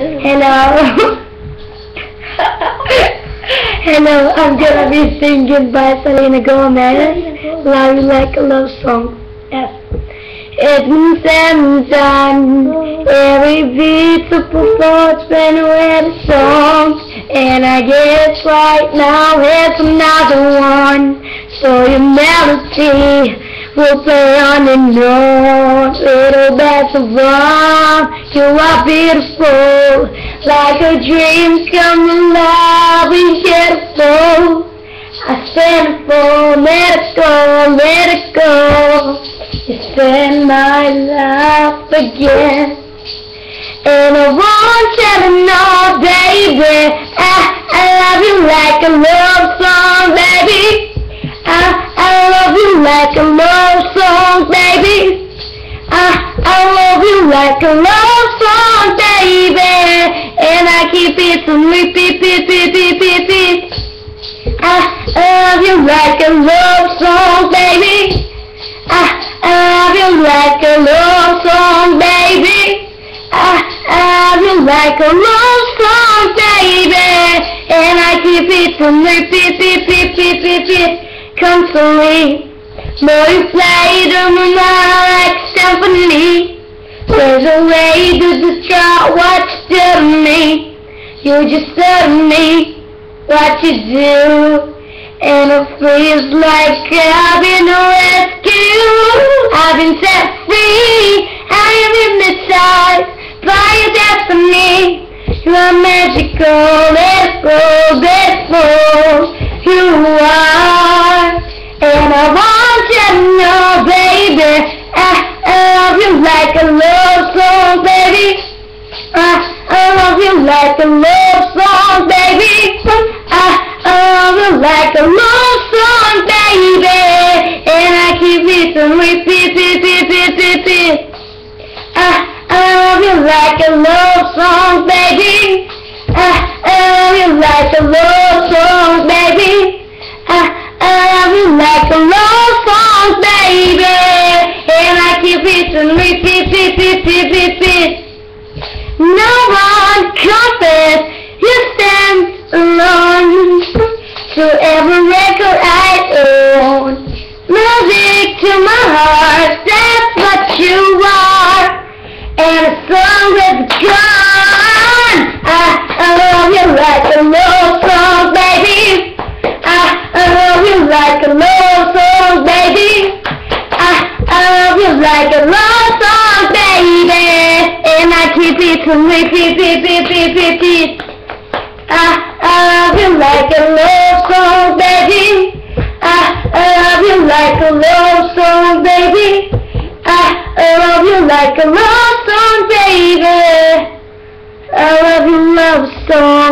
Hello. Hello, I'm gonna be singing by Selena Gomez. Love You Like a Love Song. Yes. It's been seven times. Every a performance been with a song. And I guess right now it's another one. So your melody will play on and on. Little bits of love. You are beautiful, like a dream come alive. We beautiful. I stand for, let it go, let it go. You spend my life again. And I you to know, baby, I, I love you like like a love song, baby. And I keep it on repeat, repeat, repeat, repeat. I, love you like a love song, baby. I, love you like a love song, baby. I, love you like a love song, baby. And I keep it on repeat, repeat, repeat, repeat. Constantly. More you play them like symphony. To describe what you do to me. You just tell me what you do. And it feels like I've been rescued. I've been set free. I am hypnotized by your destiny. You are magical, let's go, let's. I, I love you like a love song, baby. I, I love you like a love song, baby. And I keep it on repeat, repeat, repeat, repeat. I, I love you like a love song, baby. I, I love you like a love song, baby. I, I love you like a love song, baby. And I keep it on repeat, repeat, repeat, repeat. No one confess you stand alone to every record I own. Music to my heart, that's what you are. And a song that's gone. I, I love you like a love And I keep it to repeat, repeat, repeat, repeat. I, I love you like a love song, baby. I, I love you like a love song, baby. I, I love you like a love song, baby. I love you love song.